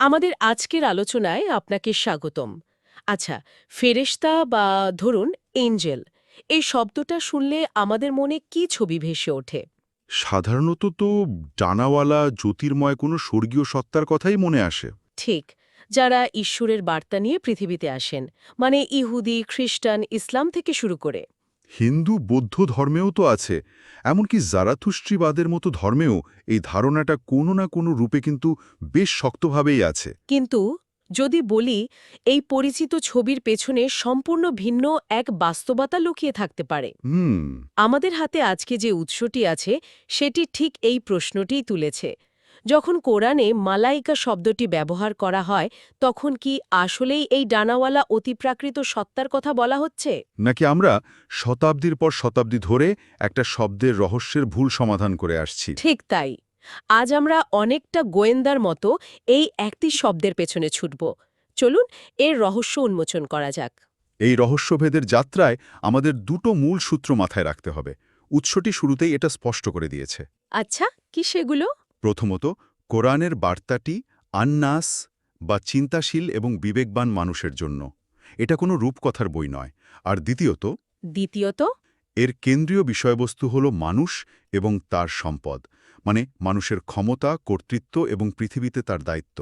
আমাদের আজকের আলোচনায় আপনাকে স্বাগতম। আচ্ছা ফেরেশতা বা ধরুন এঞ্জেল এই শব্দটা শুনলে আমাদের মনে কি ছবি ভেসে ওঠে? সাধারণত তো ডানাওয়ালা জ্যোতির্ময় কোনো স্বর্গীয় সত্তার কথাই মনে আসে। ঠিক যারা ঈশ্বরের বার্তা নিয়ে পৃথিবীতে আসেন মানে ইহুদি খ্রিস্টান ইসলাম থেকে শুরু করে। হিন্দু বৌদ্ধ ধর্মেও তো আছে। এমনকি জারাথুস্ট্রিবাদের মতো ধর্মেও এই ধারণাটা কোনো না কোনো রূপে কিন্তু বেশ শক্তভাবেই আছে। কিন্তু যদি বলি এই পরিচিত ছবির পেছনে সম্পূর্ণ ভিন্ন এক বাস্তবতা লুকিয়ে থাকতে পারে। আমাদের হাতে আজকে যে উৎসটি আছে সেটি ঠিক এই প্রশ্নটিই তুলেছে। যখন কোরআনে মালাইকা শব্দটি ব্যবহার করা হয় তখন কি আসলেই এই ডানাওয়ালা অতিপ্রাকৃত সত্তার কথা বলা হচ্ছে? নাকি আমরা শতাব্দীর পর শতাব্দী ধরে একটা শব্দের রহস্যের ভুল সমাধান করে আসছি? ঠিক তাই। আজ আমরা অনেকটা গোয়েন্দার মতো এই একটি শব্দের পেছনে ছুটব। চলুন এর রহস্য উন্মোচন করা যাক। এই রহস্যভেদের যাত্রায় আমাদের দুটো মূল সূত্র মাথায় রাখতে হবে। উৎসটি শুরুতেই এটা স্পষ্ট করে দিয়েছে। আচ্ছা কি সেগুলো? প্রথমত কোরআনের বার্তাটি আন্নাস বা চিন্তাশীল এবং বিবেকবান মানুষের জন্য। এটা কোনো রূপকথার বই নয়। আর দ্বিতীয়ত দ্বিতীয়ত এর কেন্দ্রীয় বিষয়বস্তু হল মানুষ এবং তার সম্পদ মানে মানুষের ক্ষমতা কর্তৃত্ব এবং পৃথিবীতে তার দায়িত্ব।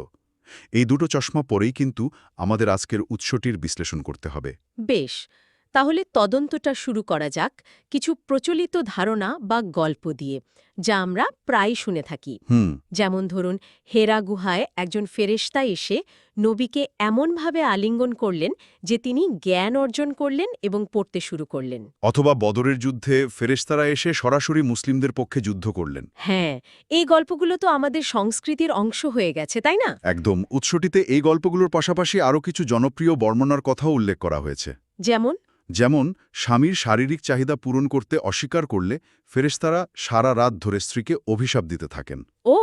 এই দুটো চশমা পরেই কিন্তু আমাদের আজকের উৎসটির বিশ্লেষণ করতে হবে। বেশ। তাহলে তদন্তটা শুরু করা যাক কিছু প্রচলিত ধারণা বা গল্প দিয়ে যা আমরা প্রায় শুনে থাকি। যেমন ধরুন হেরা গুহায় একজন ফেরেশতা এসে নবীকে এমনভাবে আলিঙ্গন করলেন যে তিনি জ্ঞান অর্জন করলেন এবং পড়তে শুরু করলেন। অথবা বদরের যুদ্ধে ফেরেশতারা এসে সরাসরি মুসলিমদের পক্ষে যুদ্ধ করলেন। হ্যাঁ এই গল্পগুলো তো আমাদের সংস্কৃতির অংশ হয়ে গেছে তাই না? একদম। উৎসটিতে এই গল্পগুলোর পাশাপাশি আরও কিছু জনপ্রিয় বর্ণনার কথাও উল্লেখ করা হয়েছে। যেমন যেমন স্বামীর শারীরিক চাহিদা পূরণ করতে অস্বীকার করলে ফেরেশতারা সারা রাত ধরে স্ত্রীকে অভিশাপ দিতে থাকেন। ও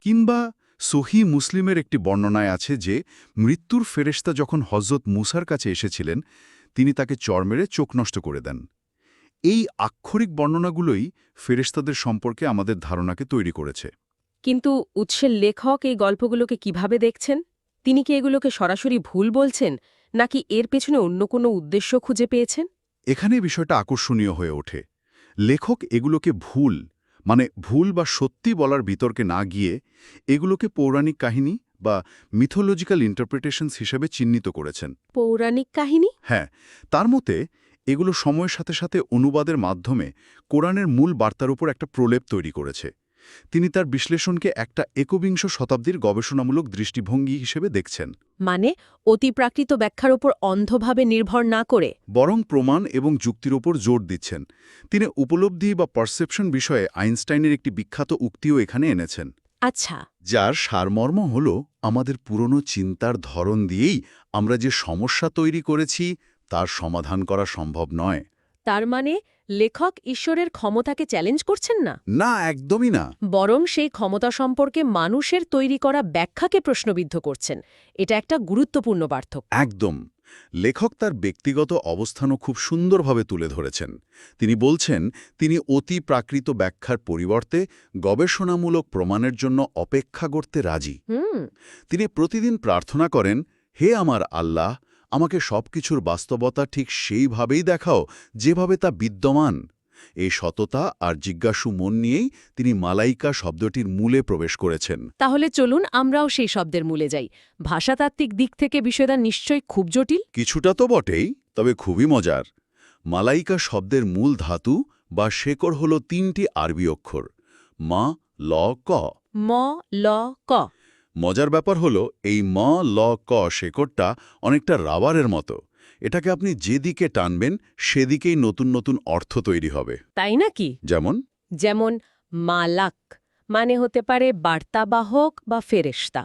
কিংবা সহি মুসলিমের একটি বর্ণনায় আছে যে মৃত্যুর ফেরেশতা যখন হজরত মুসার কাছে এসেছিলেন তিনি তাকে চর মেরে চোখ নষ্ট করে দেন। এই আক্ষরিক বর্ণনাগুলোই ফেরেশতাদের সম্পর্কে আমাদের ধারণাকে তৈরি করেছে। কিন্তু উৎসের লেখক এই গল্পগুলোকে কীভাবে দেখছেন? তিনি কি এগুলোকে সরাসরি ভুল বলছেন? নাকি এর পেছনে অন্য কোনো উদ্দেশ্য খুঁজে পেয়েছেন? এখানে বিষয়টা আকর্ষণীয় হয়ে ওঠে। লেখক এগুলোকে ভুল মানে ভুল বা সত্যি বলার বিতর্কে না গিয়ে এগুলোকে পৌরাণিক কাহিনী বা মিথোলজিক্যাল ইন্টারপ্রিটেশনস হিসেবে চিহ্নিত করেছেন। পৌরাণিক কাহিনী? হ্যাঁ তার মতে এগুলো সময়ের সাথে সাথে অনুবাদের মাধ্যমে কোরআনের মূল বার্তার উপর একটা প্রলেপ তৈরি করেছে। তিনি তার বিশ্লেষণকে একটা একবিংশ শতাব্দীর গবেষণামূলক দৃষ্টিভঙ্গি হিসেবে দেখছেন। মানে অতিপ্রাকৃত ব্যাখ্যার ওপর অন্ধভাবে নির্ভর না করে। বরং প্রমাণ এবং যুক্তির ওপর জোর দিচ্ছেন। তিনি উপলব্ধি বা পারসেপশন বিষয়ে আইনস্টাইনের একটি বিখ্যাত উক্তিও এখানে এনেছেন। আচ্ছা। যার সারমর্ম হল আমাদের পুরনো চিন্তার ধরন দিয়েই আমরা যে সমস্যা তৈরি করেছি তার সমাধান করা সম্ভব নয়। তার মানে লেখক ঈশ্বরের ক্ষমতাকে চ্যালেঞ্জ করছেন না? না একদমই না। বরং সেই ক্ষমতা সম্পর্কে মানুষের তৈরি করা ব্যাখ্যাকে প্রশ্নবিদ্ধ করছেন। এটা একটা গুরুত্বপূর্ণ পার্থক্য। একদম। লেখক তার ব্যক্তিগত অবস্থানও খুব সুন্দরভাবে তুলে ধরেছেন। তিনি বলছেন তিনি অতি প্রাকৃত ব্যাখ্যার পরিবর্তে গবেষণামূলক প্রমাণের জন্য অপেক্ষা করতে রাজি। হুম। তিনি প্রতিদিন প্রার্থনা করেন হে আমার আল্লাহ আমাকে সবকিছুর বাস্তবতা ঠিক সেইভাবেই দেখাও যেভাবে তা বিদ্যমান। এই সততা আর জিজ্ঞাসু মন নিয়েই তিনি মালাইকা শব্দটির মূলে প্রবেশ করেছেন। তাহলে চলুন আমরাও সেই শব্দের মূলে যাই। ভাষাতাত্ত্বিক দিক থেকে বিষয়টা নিশ্চয়ই খুব জটিল? কিছুটা তো বটেই তবে খুবই মজার। মালাইকা শব্দের মূল ধাতু বা শেকড় হল তিনটি আরবি অক্ষর মা ল ক। ম ল ক। মজার ব্যাপার হল এই ম ল ক শেকড়টা অনেকটা রাবারের মতো। এটাকে আপনি যেদিকে টানবেন সেদিকেই নতুন নতুন অর্থ তৈরি হবে। তাই নাকি? যেমন? যেমন মালাক মানে হতে পারে বার্তাবাহক বা ফেরেশতা।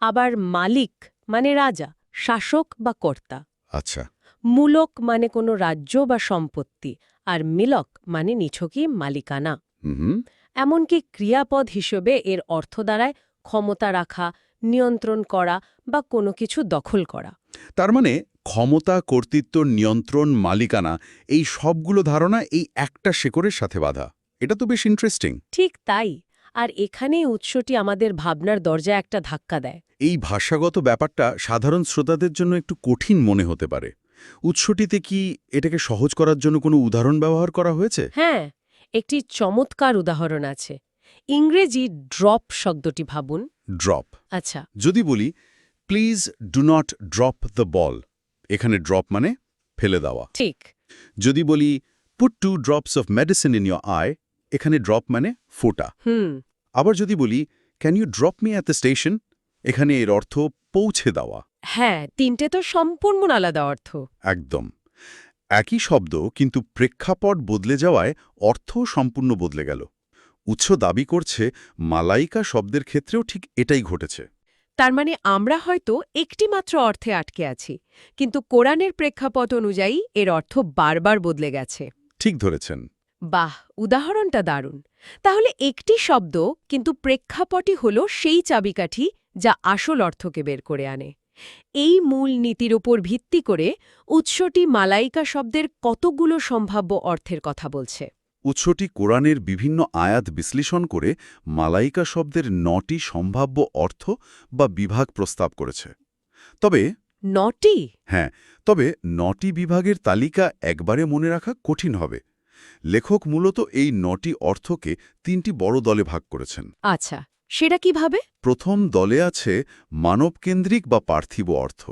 আবার মালিক মানে রাজা শাসক বা কর্তা। আচ্ছা। মূলক মানে কোনো রাজ্য বা সম্পত্তি আর মিলক মানে নিছকই মালিকানা। হুম এমনকি ক্রিয়াপদ হিসেবে এর অর্থ দ্বারায় ক্ষমতা রাখা নিয়ন্ত্রণ করা বা কোনো কিছু দখল করা। তার মানে ক্ষমতা কর্তৃত্ব নিয়ন্ত্রণ মালিকানা এই সবগুলো ধারণা এই একটা শেকড়ের সাথে বাঁধা। এটা তো বেশ ইন্টারেস্টিং ঠিক তাই। আর এখানেই উৎসটি আমাদের ভাবনার দরজায় একটা ধাক্কা দেয়। এই ভাষাগত ব্যাপারটা সাধারণ শ্রোতাদের জন্য একটু কঠিন মনে হতে পারে। উৎসটিতে কি এটাকে সহজ করার জন্য কোনো উদাহরণ ব্যবহার করা হয়েছে? হ্যাঁ একটি চমৎকার উদাহরণ আছে। ইংরেজি ড্রপ শব্দটি ভাবুন। ড্রপ আচ্ছা। যদি বলি please do not drop the ball এখানে ড্রপ মানে ফেলে দেওয়া। ঠিক। যদি বলি put two drops of medicine in your eye এখানে ড্রপ মানে ফোটা। হুম। আবার যদি বলি can you drop me at the station এখানে এর অর্থ পৌঁছে দেওয়া। হ্যাঁ তিনটে তো সম্পূর্ণ আলাদা অর্থ। একদম। একই শব্দ কিন্তু প্রেক্ষাপট বদলে যাওয়ায় অর্থ সম্পূর্ণ বদলে গেল। উৎস দাবি করছে মালাইকা শব্দের ক্ষেত্রেও ঠিক এটাই ঘটেছে। তার মানে আমরা হয়তো একটি মাত্র অর্থে আটকে আছি কিন্তু কোরআনের প্রেক্ষাপট অনুযায়ী এর অর্থ বারবার বদলে গেছে। ঠিক ধরেছেন। বাহ উদাহরণটা দারুণ। তাহলে একটি শব্দ কিন্তু প্রেক্ষাপটই হল সেই চাবিকাঠি যা আসল অর্থকে বের করে আনে। এই মূল নীতির ওপর ভিত্তি করে উৎসটি মালাইকা শব্দের কতগুলো সম্ভাব্য অর্থের কথা বলছে। উৎসটি কোরআনের বিভিন্ন আয়াত বিশ্লেষণ করে মালাইকা শব্দের নটি সম্ভাব্য অর্থ বা বিভাগ প্রস্তাব করেছে। তবে নটি? হ্যাঁ তবে নটি বিভাগের তালিকা একবারে মনে রাখা কঠিন হবে। লেখক মূলত এই নটি অর্থকে তিনটি বড় দলে ভাগ করেছেন। আচ্ছা সেটা কীভাবে? প্রথম দলে আছে মানবকেন্দ্রিক বা পার্থিব অর্থ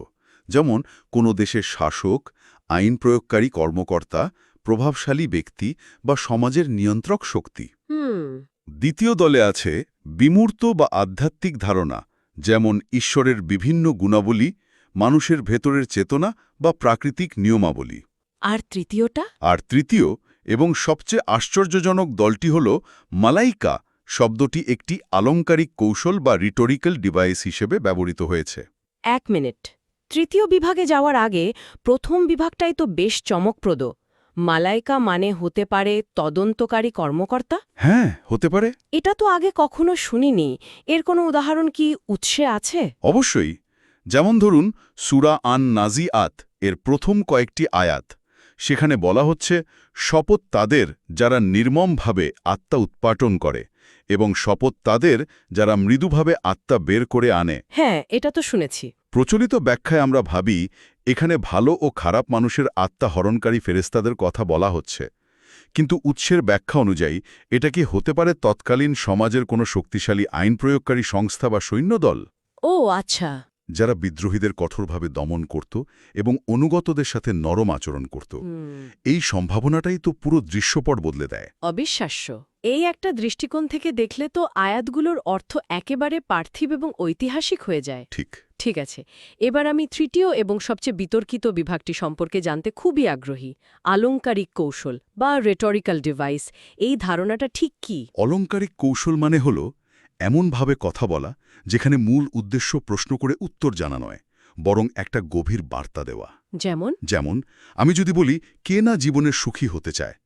যেমন কোনো দেশের শাসক আইন প্রয়োগকারী কর্মকর্তা প্রভাবশালী ব্যক্তি বা সমাজের নিয়ন্ত্রক শক্তি। দ্বিতীয় দলে আছে বিমূর্ত বা আধ্যাত্মিক ধারণা যেমন ঈশ্বরের বিভিন্ন গুণাবলী মানুষের ভেতরের চেতনা বা প্রাকৃতিক নিয়মাবলী। আর তৃতীয়টা? আর তৃতীয় এবং সবচেয়ে আশ্চর্যজনক দলটি হল মালাইকা শব্দটি একটি আলংকারিক কৌশল বা রিটোরিক্যাল ডিভাইস হিসেবে ব্যবহৃত হয়েছে। এক মিনিট। তৃতীয় বিভাগে যাওয়ার আগে প্রথম বিভাগটাই তো বেশ চমকপ্রদ। মালাইকা মানে হতে পারে তদন্তকারী কর্মকর্তা? হ্যাঁ হতে পারে। এটা তো আগে কখনো শুনিনি। এর কোনো উদাহরণ কি উৎসে আছে? অবশ্যই। যেমন ধরুন সুরা আন নাজি আত এর প্রথম কয়েকটি আয়াত। সেখানে বলা হচ্ছে শপথ তাদের যারা নির্মমভাবে আত্মা উৎপাটন করে এবং শপথ তাদের যারা মৃদুভাবে আত্মা বের করে আনে। হ্যাঁ এটা তো শুনেছি। প্রচলিত ব্যাখ্যায় আমরা ভাবি এখানে ভালো ও খারাপ মানুষের আত্মা হরণকারী ফেরেস্তাদের কথা বলা হচ্ছে। কিন্তু উৎসের ব্যাখ্যা অনুযায়ী এটা কি হতে পারে তৎকালীন সমাজের কোনো শক্তিশালী আইন প্রয়োগকারী সংস্থা বা সৈন্যদল? ও আচ্ছা। যারা বিদ্রোহীদের কঠোরভাবে দমন করত এবং অনুগতদের সাথে নরম আচরণ করত। এই সম্ভাবনাটাই তো পুরো দৃশ্যপট বদলে দেয়। অবিশ্বাস্য। এই একটা দৃষ্টিকোণ থেকে দেখলে তো আয়াতগুলোর অর্থ একেবারে পার্থিব এবং ঐতিহাসিক হয়ে যায়। ঠিক। ঠিক আছে এবার আমি তৃতীয় এবং সবচেয়ে বিতর্কিত বিভাগটি সম্পর্কে জানতে খুবই আগ্রহী আলংকারিক কৌশল বা রেটরিক্যাল ডিভাইস এই ধারণাটা ঠিক কি? অলংকারিক কৌশল মানে হল এমনভাবে কথা বলা যেখানে মূল উদ্দেশ্য প্রশ্ন করে উত্তর জানা নয় বরং একটা গভীর বার্তা দেওয়া। যেমন? যেমন আমি যদি বলি কে না জীবনের সুখী হতে চায়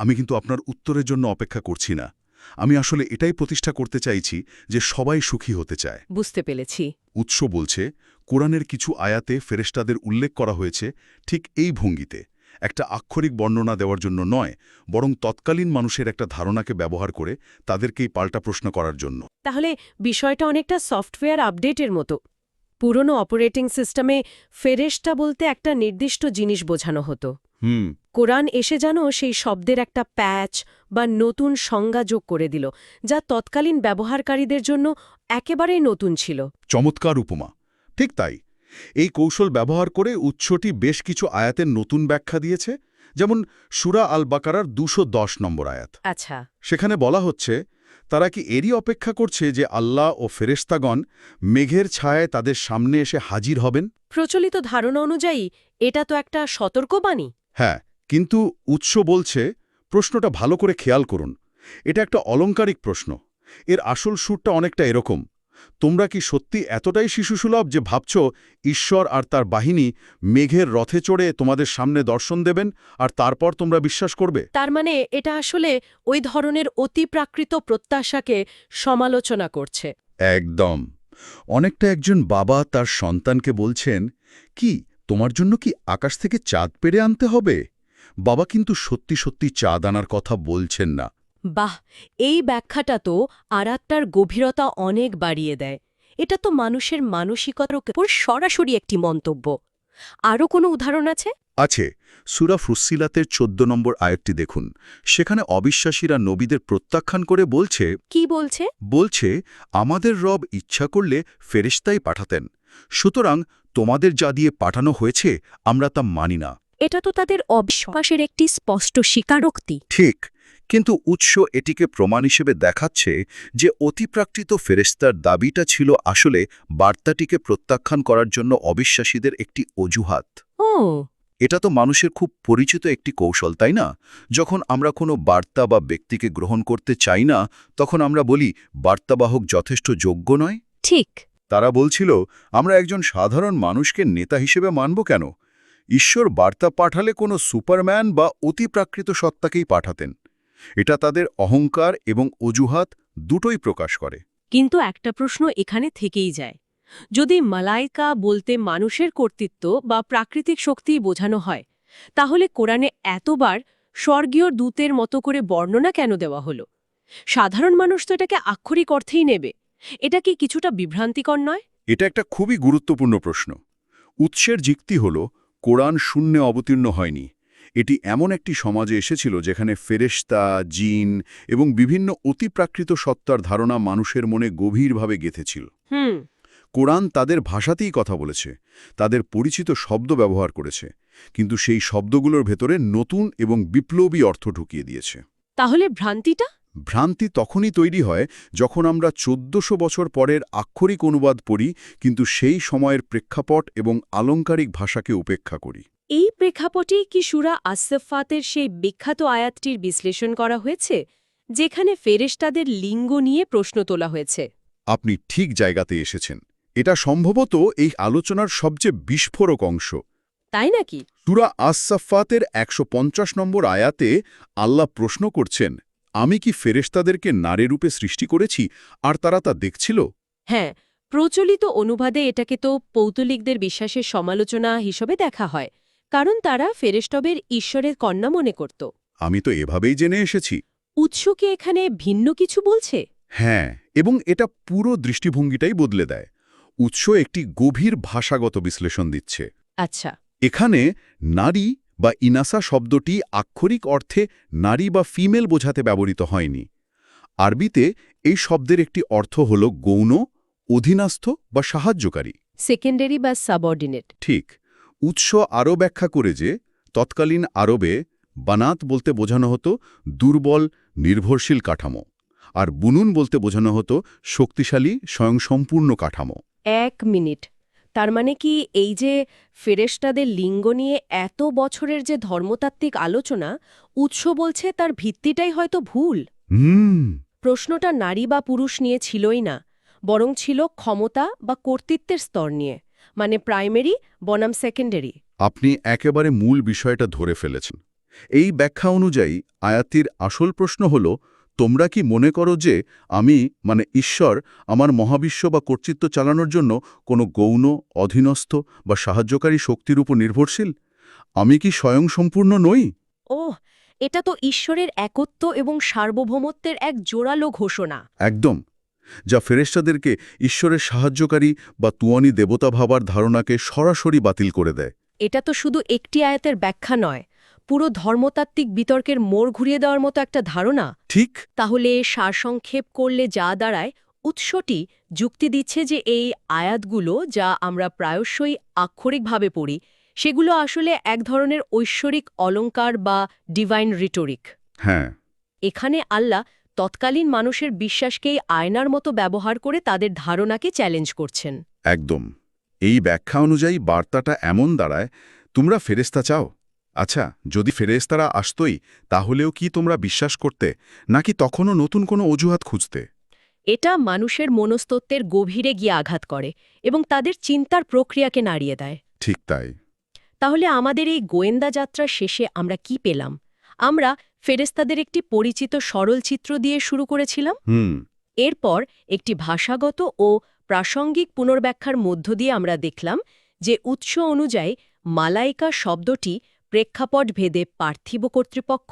আমি কিন্তু আপনার উত্তরের জন্য অপেক্ষা করছি না। আমি আসলে এটাই প্রতিষ্ঠা করতে চাইছি যে সবাই সুখী হতে চায়। বুঝতে পেরেছি। উৎস বলছে কোরআনের কিছু আয়াতে ফেরেশতাদের উল্লেখ করা হয়েছে ঠিক এই ভঙ্গিতে। একটা আক্ষরিক বর্ণনা দেওয়ার জন্য নয় বরং তৎকালীন মানুষের একটা ধারণাকে ব্যবহার করে তাদেরকেই পাল্টা প্রশ্ন করার জন্য। তাহলে বিষয়টা অনেকটা সফটওয়্যার আপডেটের মতো। পুরনো অপারেটিং সিস্টেমে ফেরেশতা বলতে একটা নির্দিষ্ট জিনিস বোঝানো হতো। হুম। কোরআন এসে যেন সেই শব্দের একটা প্যাচ বা নতুন সংজ্ঞা যোগ করে দিল যা তৎকালীন ব্যবহারকারীদের জন্য একেবারেই নতুন ছিল। চমৎকার উপমা। ঠিক তাই। এই কৌশল ব্যবহার করে উৎসটি বেশ কিছু আয়াতের নতুন ব্যাখ্যা দিয়েছে যেমন সুরা আল বাকারার দুশো দশ নম্বর আয়াত। আচ্ছা। সেখানে বলা হচ্ছে তারা কি এরই অপেক্ষা করছে যে আল্লাহ ও ফেরেস্তাগণ মেঘের ছায়ায় তাদের সামনে এসে হাজির হবেন? প্রচলিত ধারণা অনুযায়ী এটা তো একটা সতর্কবাণী। হ্যাঁ কিন্তু উৎস বলছে প্রশ্নটা ভালো করে খেয়াল করুন। এটা একটা অলংকারিক প্রশ্ন। এর আসল সুরটা অনেকটা এরকম। তোমরা কি সত্যি এতটাই শিশুসুলভ যে ভাবছ ঈশ্বর আর তার বাহিনী মেঘের রথে চড়ে তোমাদের সামনে দর্শন দেবেন আর তারপর তোমরা বিশ্বাস করবে? তার মানে এটা আসলে ওই ধরনের অতিপ্রাকৃত প্রত্যাশাকে সমালোচনা করছে। একদম। অনেকটা একজন বাবা তার সন্তানকে বলছেন কি তোমার জন্য কি আকাশ থেকে চাঁদ পেরে আনতে হবে? বাবা কিন্তু সত্যি সত্যি চাঁদ আনার কথা বলছেন না। বাহ এই ব্যাখ্যাটা তো আরাত্মার গভীরতা অনেক বাড়িয়ে দেয়। এটা তো মানুষের মানসিকতার উপর সরাসরি একটি মন্তব্য। আরও কোনো উদাহরণ আছে? আছে সুরা ফুসিলাতের চোদ্দ নম্বর আয়াতটি দেখুন। সেখানে অবিশ্বাসীরা নবীদের প্রত্যাখ্যান করে বলছে কি বলছে? বলছে আমাদের রব ইচ্ছা করলে ফেরেশতাই পাঠাতেন। সুতরাং তোমাদের যা দিয়ে পাঠানো হয়েছে আমরা তা মানি না। এটা তো তাদের অবিশ্বাসের একটি স্পষ্ট স্বীকারোক্তি। ঠিক কিন্তু উৎস এটিকে প্রমাণ হিসেবে দেখাচ্ছে যে অতিপ্রাকৃত ফেরেস্তার দাবিটা ছিল আসলে বার্তাটিকে প্রত্যাখ্যান করার জন্য অবিশ্বাসীদের একটি অজুহাত। ও। এটা তো মানুষের খুব পরিচিত একটি কৌশল তাই না? যখন আমরা কোনো বার্তা বা ব্যক্তিকে গ্রহণ করতে চাই না তখন আমরা বলি বার্তাবাহক যথেষ্ট যোগ্য নয়? ঠিক। তারা বলছিল, আমরা একজন সাধারণ মানুষকে নেতা হিসেবে মানব কেন? ঈশ্বর বার্তা পাঠালে কোনো সুপারম্যান বা অতিপ্রাকৃত সত্তাকেই পাঠাতেন। এটা তাদের অহংকার এবং অজুহাত দুটোই প্রকাশ করে। কিন্তু একটা প্রশ্ন এখানে থেকেই যায়। যদি মালাইকা বলতে মানুষের কর্তৃত্ব বা প্রাকৃতিক শক্তি বোঝানো হয়, তাহলে কোরআনে এতবার স্বর্গীয় দূতের মতো করে বর্ণনা কেন দেওয়া হলো? সাধারণ মানুষ তো এটাকে আক্ষরিক অর্থেই নেবে। এটা কি কিছুটা বিভ্রান্তিকর নয়? এটা একটা খুবই গুরুত্বপূর্ণ প্রশ্ন। উৎসের যুক্তি হল কোরআন শূন্যে অবতীর্ণ হয়নি। এটি এমন একটি সমাজে এসেছিল যেখানে ফেরেশতা জিন এবং বিভিন্ন অতিপ্রাকৃত সত্তার ধারণা মানুষের মনে গভীরভাবে গেঁথেছিল। হুম। কোরআন তাদের ভাষাতেই কথা বলেছে তাদের পরিচিত শব্দ ব্যবহার করেছে কিন্তু সেই শব্দগুলোর ভেতরে নতুন এবং বিপ্লবী অর্থ ঢুকিয়ে দিয়েছে। তাহলে ভ্রান্তিটা? ভ্রান্তি তখনই তৈরি হয় যখন আমরা চোদ্দশো বছর পরের আক্ষরিক অনুবাদ পড়ি কিন্তু সেই সময়ের প্রেক্ষাপট এবং আলঙ্কারিক ভাষাকে উপেক্ষা করি। এই প্রেক্ষাপটেই কি সুরা আসফাতের সেই বিখ্যাত আয়াতটির বিশ্লেষণ করা হয়েছে যেখানে ফেরেশতাদের লিঙ্গ নিয়ে প্রশ্ন তোলা হয়েছে? আপনি ঠিক জায়গাতে এসেছেন। এটা সম্ভবত এই আলোচনার সবচেয়ে বিস্ফোরক অংশ। তাই নাকি? সুরা আসসাফাতের একশো পঞ্চাশ নম্বর আয়াতে আল্লাহ প্রশ্ন করছেন আমি কি ফেরেস্তাদেরকে নারী রূপে সৃষ্টি করেছি আর তারা তা দেখছিল? হ্যাঁ প্রচলিত অনুবাদে এটাকে তো পৌতলিকদের বিশ্বাসের সমালোচনা হিসেবে দেখা হয় কারণ তারা ফেরেস্টবের ঈশ্বরের কন্যা মনে করত। আমি তো এভাবেই জেনে এসেছি। উৎস কি এখানে ভিন্ন কিছু বলছে? হ্যাঁ এবং এটা পুরো দৃষ্টিভঙ্গিটাই বদলে দেয়। উৎস একটি গভীর ভাষাগত বিশ্লেষণ দিচ্ছে। আচ্ছা। এখানে নারী বা ইনাসা শব্দটি আক্ষরিক অর্থে নারী বা ফিমেল বোঝাতে ব্যবহৃত হয়নি। আরবিতে এই শব্দের একটি অর্থ হল গৌণ অধীনাস্থ বা সাহায্যকারী। সেকেন্ডারি বা সাবঅর্ডিনেট। ঠিক। উৎস আরও ব্যাখ্যা করে যে তৎকালীন আরবে বানাত বলতে বোঝানো হতো দুর্বল নির্ভরশীল কাঠামো আর বুনুন বলতে বোঝানো হতো শক্তিশালী স্বয়ংসম্পূর্ণ কাঠামো। এক মিনিট। তার মানে কি এই যে ফেরেস্তাদের লিঙ্গ নিয়ে এত বছরের যে ধর্মতাত্ত্বিক আলোচনা উৎস বলছে তার ভিত্তিটাই হয়তো ভুল? হুম। প্রশ্নটা নারী বা পুরুষ নিয়ে ছিলই না বরং ছিল ক্ষমতা বা কর্তৃত্বের স্তর নিয়ে মানে প্রাইমারি বনাম সেকেন্ডারি। আপনি একেবারে মূল বিষয়টা ধরে ফেলেছেন। এই ব্যাখ্যা অনুযায়ী আয়াতির আসল প্রশ্ন হল তোমরা কি মনে করো যে আমি মানে ঈশ্বর আমার মহাবিশ্ব বা কর্তৃত্ব চালানোর জন্য কোনো গৌণ অধীনস্থ বা সাহায্যকারী শক্তির উপর নির্ভরশীল? আমি কি স্বয়ংসম্পূর্ণ নই? ওহ এটা তো ঈশ্বরের একত্ব এবং সার্বভৌমত্বের এক জোরালো ঘোষণা। একদম। যা ফেরেশতাদেরকে ঈশ্বরের সাহায্যকারী বা তুয়ানি দেবতা ভাবার ধারণাকে সরাসরি বাতিল করে দেয়। এটা তো শুধু একটি আয়াতের ব্যাখ্যা নয় পুরো ধর্মতাত্ত্বিক বিতর্কের মোড় ঘুরিয়ে দেওয়ার মতো একটা ধারণা? ঠিক। তাহলে সারসংক্ষেপ করলে যা দাঁড়ায় উৎসটি যুক্তি দিচ্ছে যে এই আয়াতগুলো যা আমরা প্রায়শই আক্ষরিকভাবে পড়ি সেগুলো আসলে এক ধরনের ঐশ্বরিক অলঙ্কার বা ডিভাইন রিটোরিক হ্যাঁ। এখানে আল্লাহ তৎকালীন মানুষের বিশ্বাসকেই আয়নার মতো ব্যবহার করে তাদের ধারণাকে চ্যালেঞ্জ করছেন। একদম। এই ব্যাখ্যা অনুযায়ী বার্তাটা এমন দাঁড়ায় তোমরা ফেরেস্তা চাও। আচ্ছা যদি ফেরেস্তারা আসতই তাহলেও কি তোমরা বিশ্বাস করতে নাকি তখনও নতুন কোনো অজুহাত খুঁজতে? এটা মানুষের মনস্তত্ত্বের গভীরে গিয়ে আঘাত করে এবং তাদের চিন্তার প্রক্রিয়াকে নাড়িয়ে দেয়। ঠিক তাই। তাহলে আমাদের এই গোয়েন্দা যাত্রার শেষে আমরা কি পেলাম? আমরা ফেরেস্তাদের একটি পরিচিত সরল চিত্র দিয়ে শুরু করেছিলাম। হুম। এরপর একটি ভাষাগত ও প্রাসঙ্গিক পুনর্ব্যাখ্যার মধ্য দিয়ে আমরা দেখলাম যে উৎস অনুযায়ী মালাইকা শব্দটি প্রেক্ষাপট ভেদে পার্থিব কর্তৃপক্ষ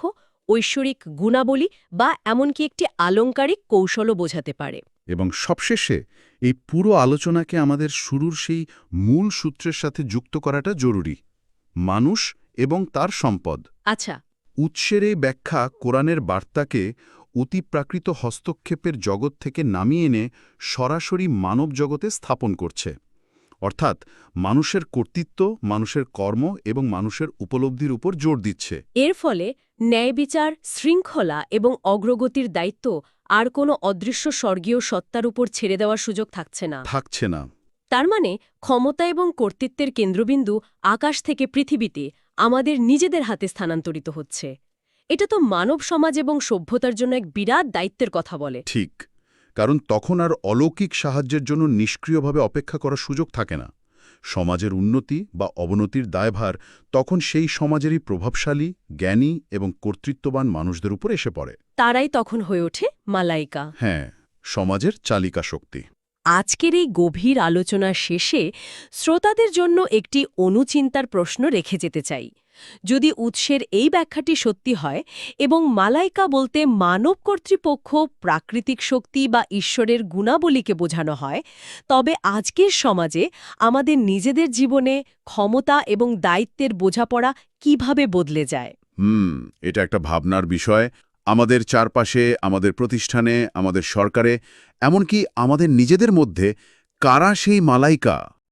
ঐশ্বরিক গুণাবলী বা এমনকি একটি আলংকারিক কৌশলও বোঝাতে পারে। এবং সবশেষে এই পুরো আলোচনাকে আমাদের শুরুর সেই মূল সূত্রের সাথে যুক্ত করাটা জরুরি। মানুষ এবং তার সম্পদ। আচ্ছা। উৎসের এই ব্যাখ্যা কোরআনের বার্তাকে অতিপ্রাকৃত হস্তক্ষেপের জগৎ থেকে নামিয়ে এনে সরাসরি মানব জগতে স্থাপন করছে। অর্থাৎ মানুষের কর্তৃত্ব মানুষের কর্ম এবং মানুষের উপলব্ধির উপর জোর দিচ্ছে। এর ফলে ন্যায় বিচার শৃঙ্খলা এবং অগ্রগতির দায়িত্ব আর কোনো অদৃশ্য স্বর্গীয় সত্তার উপর ছেড়ে দেওয়ার সুযোগ থাকছে না। থাকছে না। তার মানে ক্ষমতা এবং কর্তৃত্বের কেন্দ্রবিন্দু আকাশ থেকে পৃথিবীতে আমাদের নিজেদের হাতে স্থানান্তরিত হচ্ছে। এটা তো মানব সমাজ এবং সভ্যতার জন্য এক বিরাট দায়িত্বের কথা বলে। ঠিক। কারণ তখন আর অলৌকিক সাহায্যের জন্য নিষ্ক্রিয়ভাবে অপেক্ষা করার সুযোগ থাকে না। সমাজের উন্নতি বা অবনতির দায়ভার তখন সেই সমাজেরই প্রভাবশালী জ্ঞানী এবং কর্তৃত্ববান মানুষদের উপর এসে পড়ে। তারাই তখন হয়ে ওঠে মালাইকা। হ্যাঁ সমাজের চালিকা শক্তি। আজকের এই গভীর আলোচনা শেষে শ্রোতাদের জন্য একটি অনুচিন্তার প্রশ্ন রেখে যেতে চাই। যদি উৎসের এই ব্যাখ্যাটি সত্যি হয় এবং মালাইকা বলতে মানব কর্তৃপক্ষ, প্রাকৃতিক শক্তি বা ঈশ্বরের গুণাবলীকে বোঝানো হয়, তবে আজকের সমাজে আমাদের নিজেদের জীবনে ক্ষমতা এবং দায়িত্বের বোঝাপড়া কীভাবে বদলে যায়? হুম, এটা একটা ভাবনার বিষয়। আমাদের চারপাশে আমাদের প্রতিষ্ঠানে আমাদের সরকারে এমনকি আমাদের নিজেদের মধ্যে কারা সেই মালাইকা?